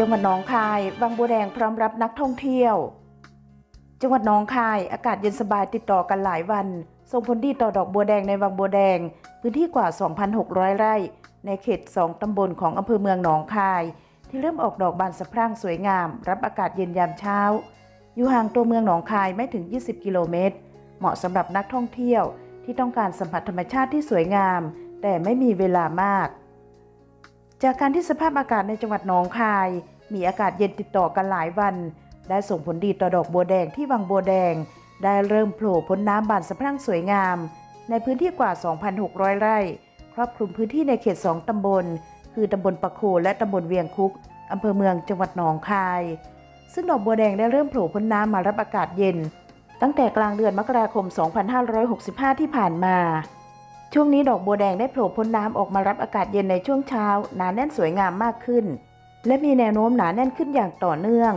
จังหวัดหนองคายวังบัวแดงพร้อมรับนักท่องเที่ยว จังหวัดหนองคายอากาศเย็นสบายติดต่อกันหลายวัน ส่งผลดีต่อดอกบัวแดงในวังบัวแดง พื้นที่กว่า 2,600 ไร่ ในเขต 2 ตำบลของอำเภอเมืองหนองคาย ที่เริ่มออกดอกบานสะพรั่งสวยงาม รับอากาศเย็นยามเช้า อยู่ห่างตัวเมืองหนองคายไม่ถึง 20 กิโลเมตร เหมาะสำหรับนักท่องเที่ยวที่ต้องการสัมผัสธรรมชาติที่สวยงาม แต่ไม่มีเวลามาก จากการที่สภาพอากาศในจังหวัดหนองคาย มีอากาศเย็นติดต่อกันหลายวัน ได้ส่งผลดีต่อดอกบัวแดงที่วังบัวแดง ได้เริ่มโผล่พ้นน้ำบานสะพรั่งสวยงาม ในพื้นที่กว่า 2,600 ไร่ ครอบคลุมพื้นที่ในเขต 2 ตำบล คือตำบลปะโคและตำบลเวียงคุกอำเภอเมืองจังหวัดหนองคาย ซึ่งดอกบัวแดงได้เริ่มโผล่พ้นน้ำมารับอากาศเย็น ตั้งแต่กลางเดือนมกราคม 2565 ที่ผ่านมา ช่วงนี้ดอกบัวแดงได้โผล่พ้นน้ำออกมารับอากาศเย็นในช่วงเช้าหนาแน่นสวยงามมากขึ้น และมีแนวโน้มหนาแน่นขึ้นอย่างต่อเนื่อง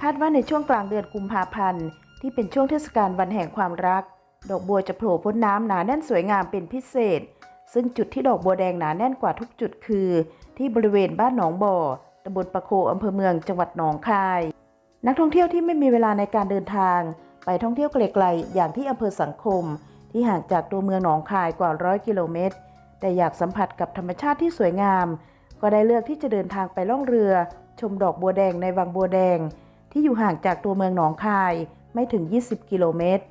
คาดว่าในช่วงกลางเดือนกุมภาพันธ์ ที่เป็นช่วงเทศกาลวันแห่งความรัก ดอกบัวจะโผล่พ้นน้ำหนาแน่นสวยงามเป็นพิเศษ ซึ่งจุดที่ดอกบัวแดงหนาแน่นกว่าทุกจุดคือ ที่บริเวณบ้านหนองบ่อตำบลปะโคอำเภอเมืองจังหวัดหนองคาย นักท่องเที่ยวที่ไม่มีเวลาในการเดินทาง ไปท่องเที่ยวไกลๆอย่างที่อำเภอสังคม ที่ห่างจากตัวเมืองหนองคายกว่าร้อยกิโลเมตรแต่อยากสัมผัสกับธรรมชาติที่สวยงาม ก็ได้เลือกที่จะเดินทางไปล่องเรือ ชมดอกบัวแดงในวังบัวแดง ที่อยู่ห่างจากตัวเมืองหนองคายไม่ถึง 20 กิโลเมตร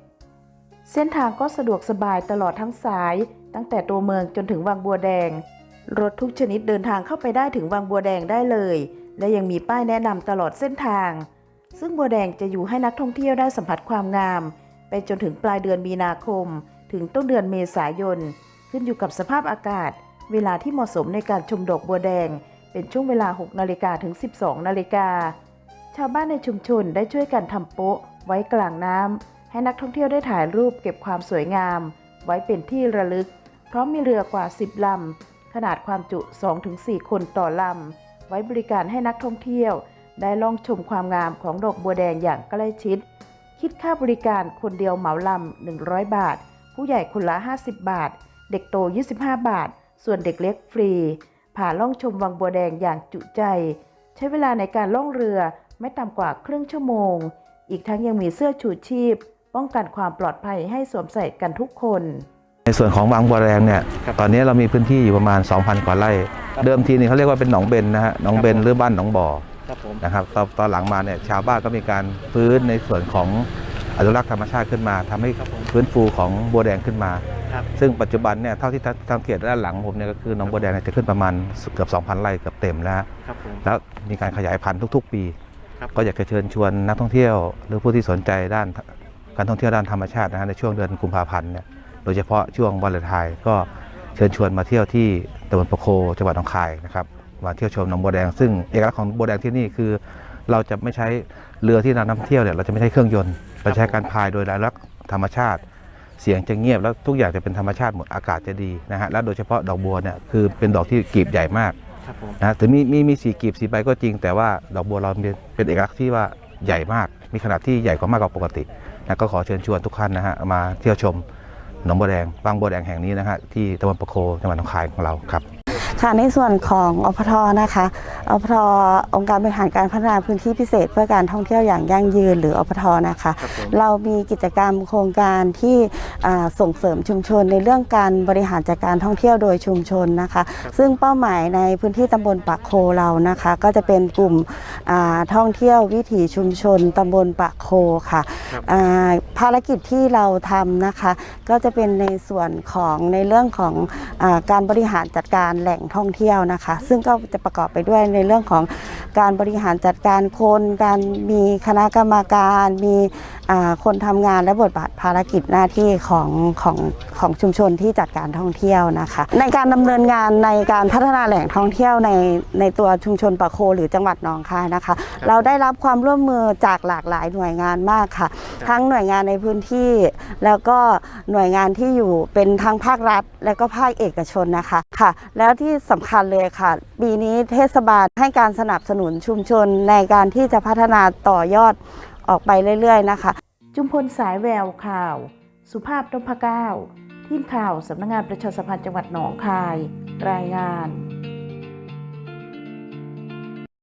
เส้นทางก็สะดวกสบายตลอดทั้งสาย ตั้งแต่ตัวเมืองจนถึงวังบัวแดง รถทุกชนิดเดินทางเข้าไปได้ถึงวังบัวแดงได้เลย และยังมีป้ายแนะนำตลอดเส้นทาง ซึ่งบัวแดงจะอยู่ให้นักท่องเที่ยวได้สัมผัสความงาม ไปจนถึงปลายเดือนมีนาคม ถึงต้นเดือนเมษายน ขึ้นอยู่กับสภาพอากาศ เวลาที่เหมาะสมในการชมดอกบัวแดง เป็นช่วงเวลา 6 นาฬิกาถึง 12 นาฬิกา ชาวบ้านในชุมชนได้ช่วยกันทำโป๊ะ ไว้กลางน้ำให้นักท่องเที่ยวได้ถ่ายรูปเก็บความสวยงาม ไว้เป็นที่ระลึก พร้อมมีเรือกว่า 10 ลำ ขนาดความจุ 2-4 คนต่อลำ ไว้บริการให้นักท่องเที่ยว ได้ล่องชมความงามของดอกบัวแดงอย่างใกล้ชิด คิดค่าบริการคนเดียวเหมาลำ 100 บาท ผู้ใหญ่คนละ 50 บาท เด็กโต 25 บาท ส่วนเด็กเล็กฟรี ผ่าล่องชมวังบัวแดงอย่างจุใจ ใช้เวลาในการล่องเรือไม่ต่ำกว่าครึ่งชั่วโมง อีกทั้งยังมีเสื้อชูชีพ ป้องกันความปลอดภัยให้สวมใส่กันทุกคน ในส่วนของบางบัวแรงเนี่ยครับตอนนี้เรามีพื้นที่อยู่ประมาณ 2,000 กว่าไร่ เดิมทีนี่เขาเรียกว่าเป็นหนองเบนนะฮะ หนองเบนครับผมหรือบ้านหนองบ่อครับผมนะครับตอนตอนหลังมาเนี่ยชาวบ้านก็มีการฟื้นในส่วนของ อนุรักษ์ธรรมชาติขึ้นมาทำให้ครับผมฟื้นฟูของบัวแดงขึ้นมาครับซึ่งปัจจุบันเนี่ยเท่าที่สังเกตด้านหลังผมเนี่ยก็คือหนองบัวแดงเนี่ยจะขึ้นประมาณเกือบ 2,000 ไร่เกือบเต็มแล้วฮะครับผมแล้วมีการขยายพันธุ์ทุก ๆ ปีครับก็อยากจะเชิญชวนนักท่องเที่ยว หรือผู้ที่สนใจด้านการท่องเที่ยวด้านธรรมชาตินะฮะในช่วงเดือนกุมภาพันธ์เนี่ยโดยเฉพาะช่วงวันเลนไทน์ก็เชิญชวนมาเที่ยวที่ตำบลประโคจังหวัดหนองคายนะครับมาเที่ยวชมหนองบัวแดง ซึ่งเอกลักษณ์ของบัวแดงที่นี่คือ เราจะไม่ใช้เรือที่นำนักท่องเที่ยวเนี่ยเราจะไม่ใช้เครื่องยนต์เราใช้การพายโดยรักธรรมชาติ เสียงจะเงียบแล้วทุกอย่างจะเป็นธรรมชาติหมดอากาศจะดีนะฮะและโดยเฉพาะดอกบัวเนี่ยคือเป็นดอกที่กลีบใหญ่มากครับผมนะถึงมีมีมีสีกีบสีใบก็จริง แต่ว่าดอกบัวเราเป็นเป็นเอกลักษณ์ที่ว่าใหญ่มาก มีขนาดที่ใหญ่กว่ามากกว่าปกตินะก็ขอเชิญชวนทุกท่านนะฮะมาเที่ยวชมหนองบัวแดงบางบัวแดงแห่งนี้นะฮะที่ตำบลประโคจังหวัดหนองคายของเราครับ ค่ะในส่วนของอพทนะคะอพทองค์การบริหารการพัฒนาพื้นที่พิเศษ เพื่อการท่องเที่ยวอย่างยั่งยืนหรืออพทนะคะครับผมเรามีกิจกรรมโครงการที่อ่าส่งเสริมชุมชนในเรื่องการบริหารจัดการท่องเที่ยวโดยชุมชนนะคะ ซึ่งเป้าหมายในพื้นที่ตำบลปากโคเรานะคะ ก็จะเป็นกลุ่มอ่าท่องเที่ยววิถีชุมชนตำบลปากโคค่ะครับอ่าภารกิจที่เราทำนะคะ ก็จะเป็นในส่วนของในเรื่องของอาการบริหารจัดการแหล่งท่องเที่ยวนะคะ ซึ่งก็จะประกอบไปด้วยในเรื่องของการบริหารจัดการคน การมีคณะกรรมการ มีอ่าคนทำงานและบทบาทภารกิจหน้าที่ของของของชุมชนที่จัดการท่องเที่ยวนะคะ ในการดำเนินงานในการพัฒนาแหล่งท่องเที่ยวในในตัวชุมชนปะโคหรือจังหวัดหนองคายนะคะ เราได้รับความร่วมมือจากหลากหลายหน่วยงานมากค่ะ ทั้งหน่วยงานในพื้นที่ แล้วก็หน่วยงานที่อยู่เป็นทั้งภาครัฐ และก็ภาคเอกชนนะคะค่ะ แล้วที่สำคัญเลยค่ะ ปีนี้เทศบาลให้การสนับสนุนชุมชนในการที่จะพัฒนาต่อยอดออกไปเรื่อย ๆ นะคะ จุมพลสายแววข่าว สุภาพนพเก้า ทีมข่าวสำนักงานประชาสัมพันธ์จังหวัดหนองคาย รายงาน